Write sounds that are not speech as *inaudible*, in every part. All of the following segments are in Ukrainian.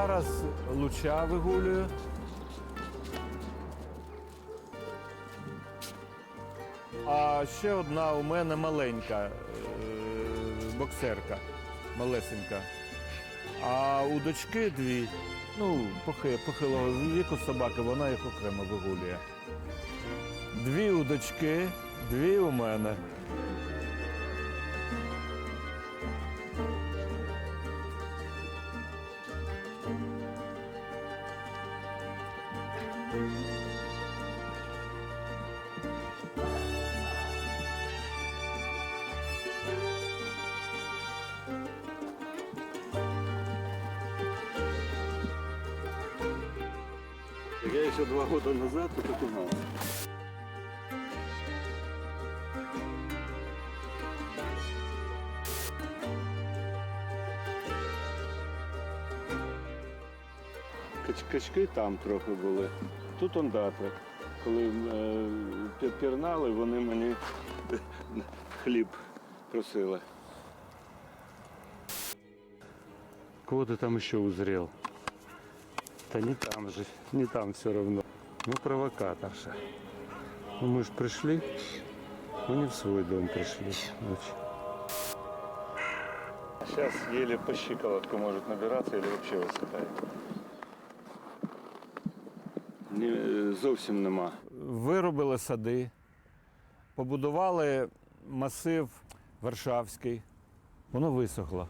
Зараз луча вигулюю. А ще одна у мене маленька е, боксерка, малесенька. А у дочки дві, ну, похи- похилого віку собаки, вона їх окремо вигулює. Дві у дочки, дві у мене. Я еще два года назад тут окунался. Кач- Качки там трохи були. Тут ондатри. Коли е, пірнали, вони мені *laughs* хліб просили. Кого ты там еще узрел? Да не там же, не там все равно. Ну, провокаторша. Ну, мы же пришли, мы не в свой дом пришли ночью. Сейчас еле по щиколотку может набираться или вообще высыхает. Не, зовсім нема. Виробили сади, побудували масив Варшавський. Воно висохло.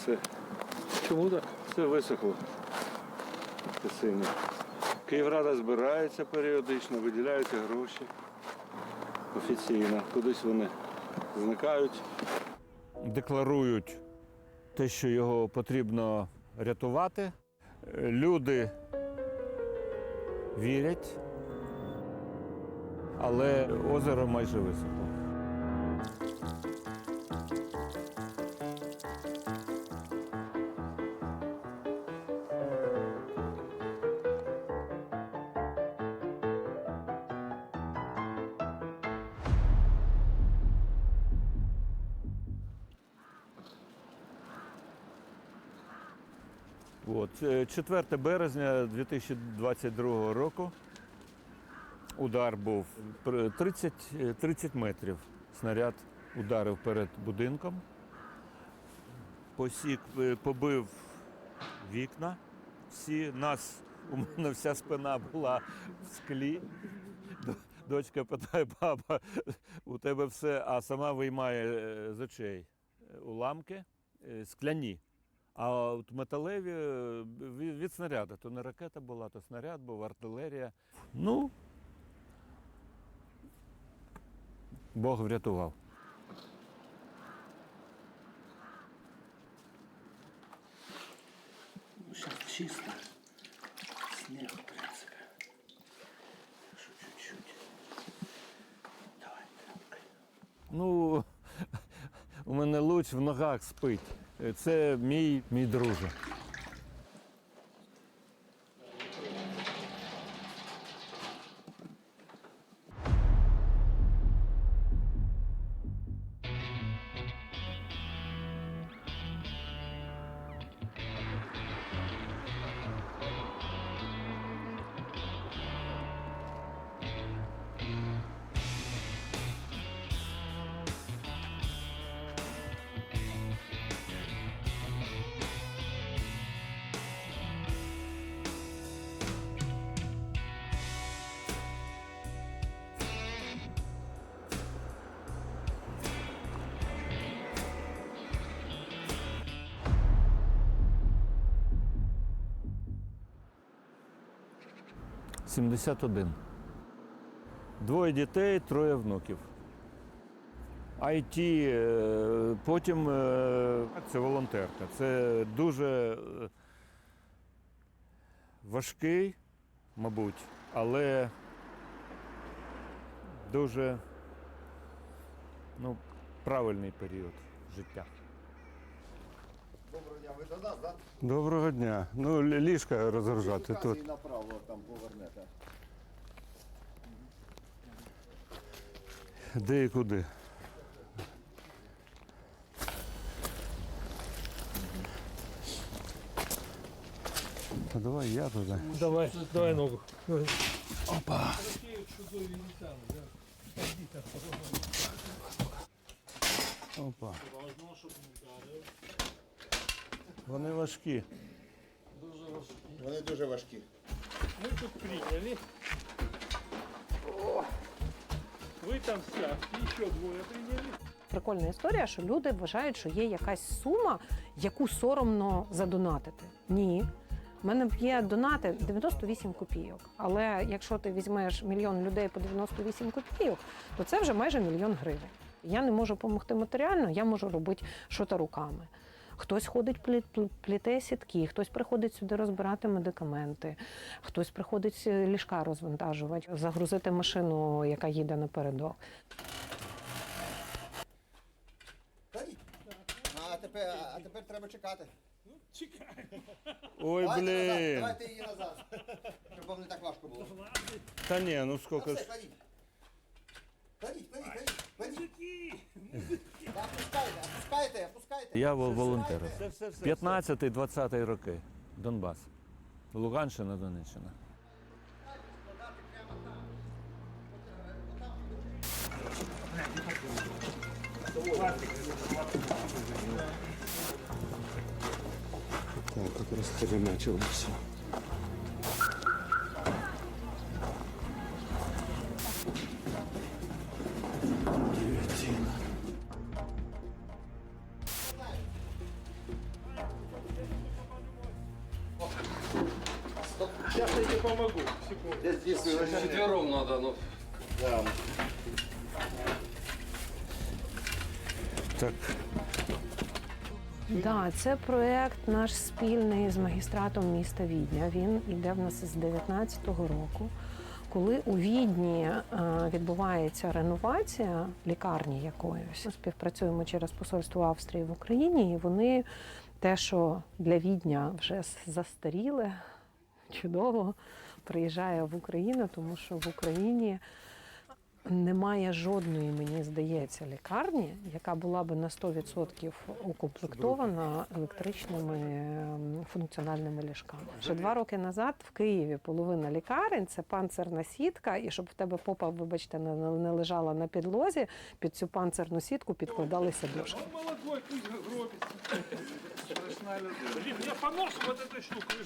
Все. Чому так? Все висохло. Синє. Київрада збирається періодично, виділяються гроші. Офіційно. Кудись вони зникають. декларують те, що його потрібно рятувати. Люди вірять, але озеро майже висохло. От, е, 4 березня 2022 року. Удар був 30, е, 30 метрів. Снаряд ударив перед будинком. Посік, е, побив вікна. Всі нас, у мене вся спина була в склі. Дочка питає, *laughs* папа, у тебе все, а сама виймає е, з очей е, уламки е, скляні. А от металеві від, снаряду. То не ракета була, то снаряд був, артилерія. Ну, Бог врятував. Ну, сейчас чисто. Снег, в принципе. Что чуть-чуть. Давай, тряпкой. Ну, *laughs* у мене луч в ногах спить. Е, Це мій, мій друже. Сімдесят один. Двоє дітей, троє внуків. IT, е, потім е, це волонтерка. Це дуже е, важкий, мабуть, але дуже ну, правильний період життя ви до нас, так? Доброго дня. Ну, ліжка розгружати тут. І направо там повернете. Де і куди? А давай я туди. Давай, давай ногу. Опа. Опа. Вони важкі. Дуже важкі. Вони дуже важкі. Мы тут приняли. О, Вы там сядьте, еще двое приняли. Прикольна історія, що люди вважають, що є якась сума, яку соромно задонатити. Ні. У мене є донати 98 копійок. Але якщо ти візьмеш мільйон людей по 98 копійок, то це вже майже мільйон гривень. Я не можу допомогти матеріально, я можу робити щось руками. Хтось ходить плі- плі- пліте сітки, хтось приходить сюди розбирати медикаменти, хтось приходить ліжка розвантажувати, загрузити машину, яка їде напередок. А тепер, а тепер треба чекати. Ой, Давайте назад, блін. давайте її назад. Щоб вам не так важко було. Та ні, ну Ну, скільки все, ж. кладіть. Кладіть, кладіть, кладіть, кладіть. Да, Опускайте, опускайте, опускайте. Я волонтер. Все, все, все. 15-20 роки. Донбас. Луганщина, Донеччина. Так, как раз началось все. Я помогу. Здесь, здесь, Четвером надо, ну. Да. Так, Да, це проект наш спільний з магістратом міста Відня. Він іде в нас з 19-го року. Коли у Відні е, відбувається реновація лікарні якоїсь, ми співпрацюємо через посольство Австрії в Україні, і вони те, що для Відня вже застаріле, чудово приїжджає в Україну, тому що в Україні немає жодної, мені здається, лікарні, яка була би на 100% укомплектована електричними ем, функціональними ліжками. Ще два роки назад в Києві половина лікарень це панцирна сітка, і щоб в тебе попа, вибачте, не, не лежала на підлозі, під цю панцирну сітку підкладалися дошки. Молодой, пусть гробится. Блин, я по носу вот этой штукой.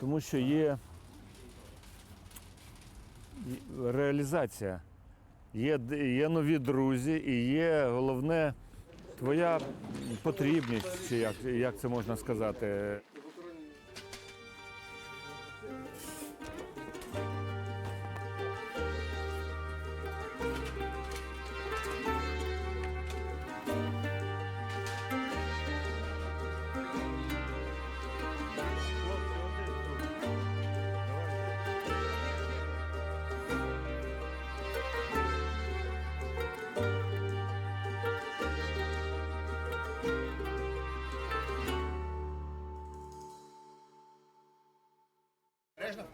Тому що є реалізація. Є, є нові друзі і є головне твоя потрібність, як, як це можна сказати.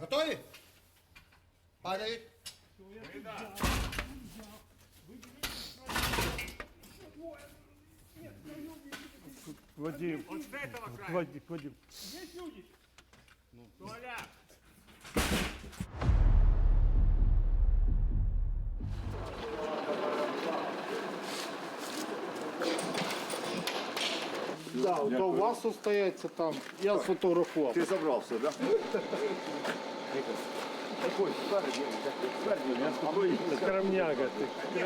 Готові? Падають. Вадим, Вадим, Вадим. Да, то у вас остається там. Я сфотографував. Ти забрав все, так? Скромняга ти.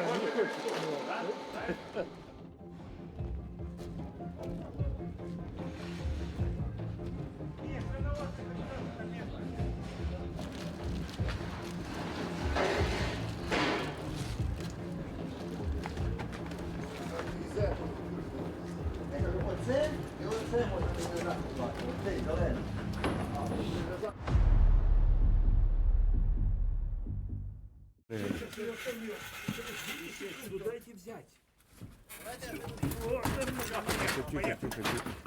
Тихо, тихо, тихо. Тук-тук.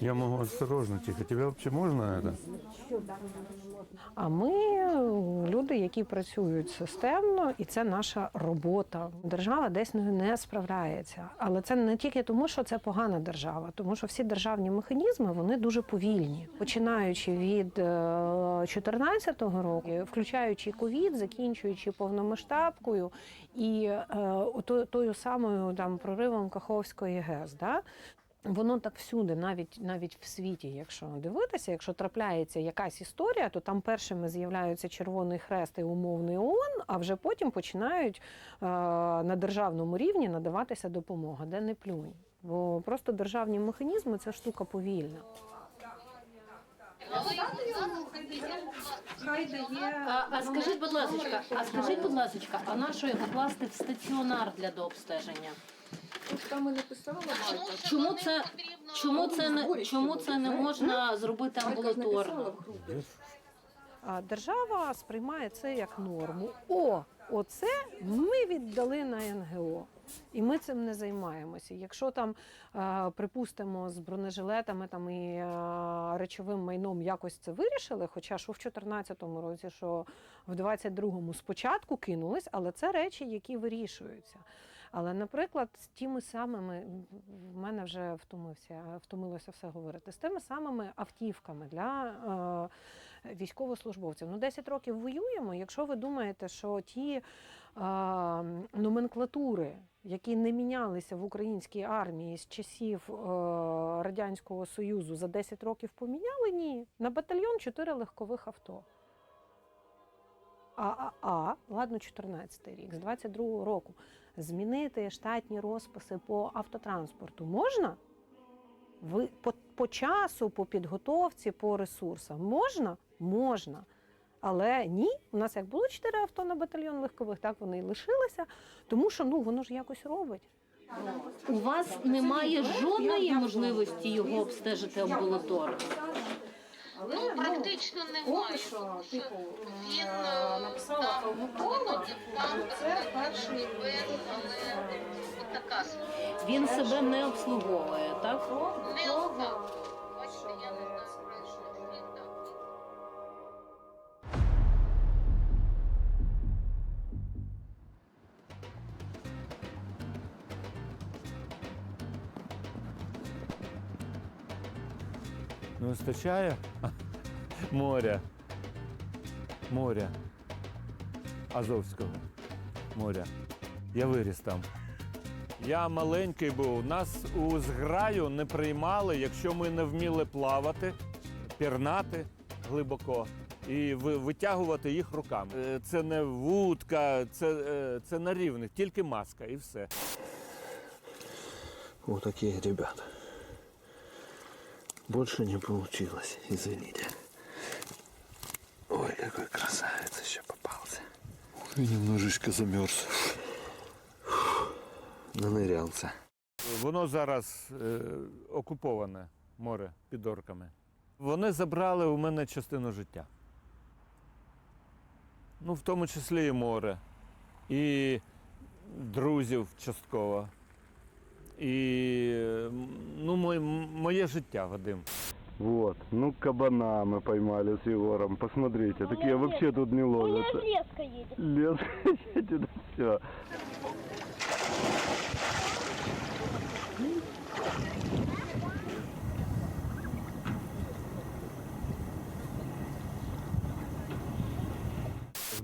Я могу осторожно, тихо. Тебя вообще можно это? А ми е, люди, які працюють системно, і це наша робота. Держава десь не, справляється. Але це не тільки тому, що це погана держава, тому що всі державні механізми вони дуже повільні, починаючи від 2014 року, включаючи ковід, закінчуючи повномасштабкою і е, тою самою там проривом Каховської ГЕС. Да? Воно так всюди, навіть навіть в світі, якщо дивитися, якщо трапляється якась історія, то там першими з'являються Червоний Хрест і умовний ООН, а вже потім починають е, на державному рівні надаватися допомога, де не плюнь. Бо просто державні механізми це штука повільна. А, а скажіть, будь ласка, а скажіть, будь ласка, а на що його класти в стаціонар для дообстеження? Там і написала Чому це чому це не чому це не можна зробити амбулаторно? А держава сприймає це як норму. О, оце ми віддали на НГО. І ми цим не займаємося. Якщо там, е, припустимо, з бронежилетами там і е, речовим майном якось це вирішили, хоча що в 2014 році, що в 22-му спочатку кинулись, але це речі, які вирішуються. Але, наприклад, з тими самими в мене вже втомився, втомилося все говорити, з тими самими автівками для е, військовослужбовців. Ну, 10 років воюємо. Якщо ви думаєте, що ті е, номенклатури, які не мінялися в українській армії з часів е, Радянського Союзу за 10 років поміняли, ні. На батальйон 4 легкових авто. А, а, а, ладно, 14 рік, з 22 року змінити штатні розписи по автотранспорту можна? Ви по, по часу, по підготовці, по ресурсам можна? Можна. Але ні, у нас як було 4 авто на батальйон легкових, так вони і лишилися, тому що ну воно ж якось робить. У вас немає жодної можливості його обстежити амбулаторно. Ну, практично немає. Що, типу, Він е, там в там це перший але от така. Він себе не обслуговує, так? Не отак. Вистачає моря. Моря. Азовського моря. Я виріс там. Я маленький був. Нас у зграю не приймали, якщо ми не вміли плавати, пірнати глибоко і витягувати їх руками. Е, Це не вудка, це, е, це на рівних, тільки маска і все. Вот такие ребята. Больше не получилось, извините. Ой, какой красавец еще попался. И немножечко замерз. Нанырялся. Воно зараз е, окуповане море під орками. Вони забрали у мене частину життя. Ну, в тому числі і море, і друзів частково. І е, м, ну, моє, моє життя, Вадим. Вот, ну кабана мы поймали с Егором. Посмотрите, такие вообще тут не ловятся. леска едет. Лес едет, все.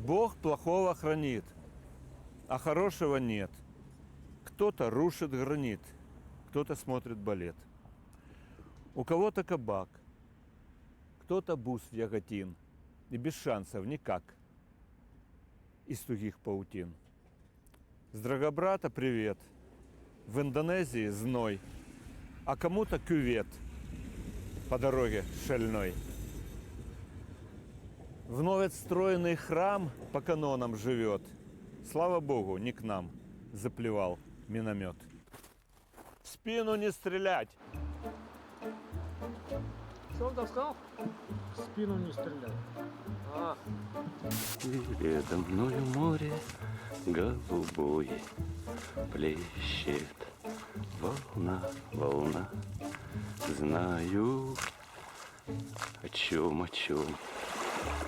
Бог плохого хранит, а хорошего нет. Кто-то рушит гранит, кто-то смотрит балет. У кого-то кабак, кто-то бус в яготин. И без шансов никак. Из тугих паутин. С Драгобрата привет. В Индонезии зной. А кому-то кювет по дороге шальной. Вновь отстроенный храм по канонам живет. Слава Богу, не к нам заплевал миномет. В спину не стрелять! Що там сказав? В спину не стріляй. А, Передо мною море голубое Плещет волна, волна знаю, о чем, о чем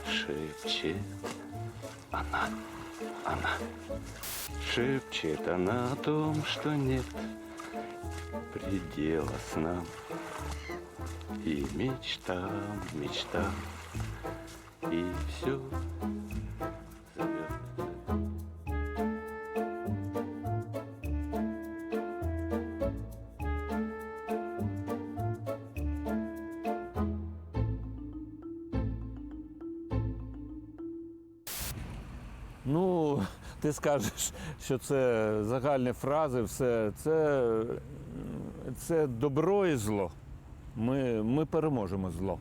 шепчет она, она. Шепчет она о том, что нет предела снам и мечтам, мечтам, и все скажеш, що це загальні фрази, все це, це добро і зло. Ми, ми переможемо зло.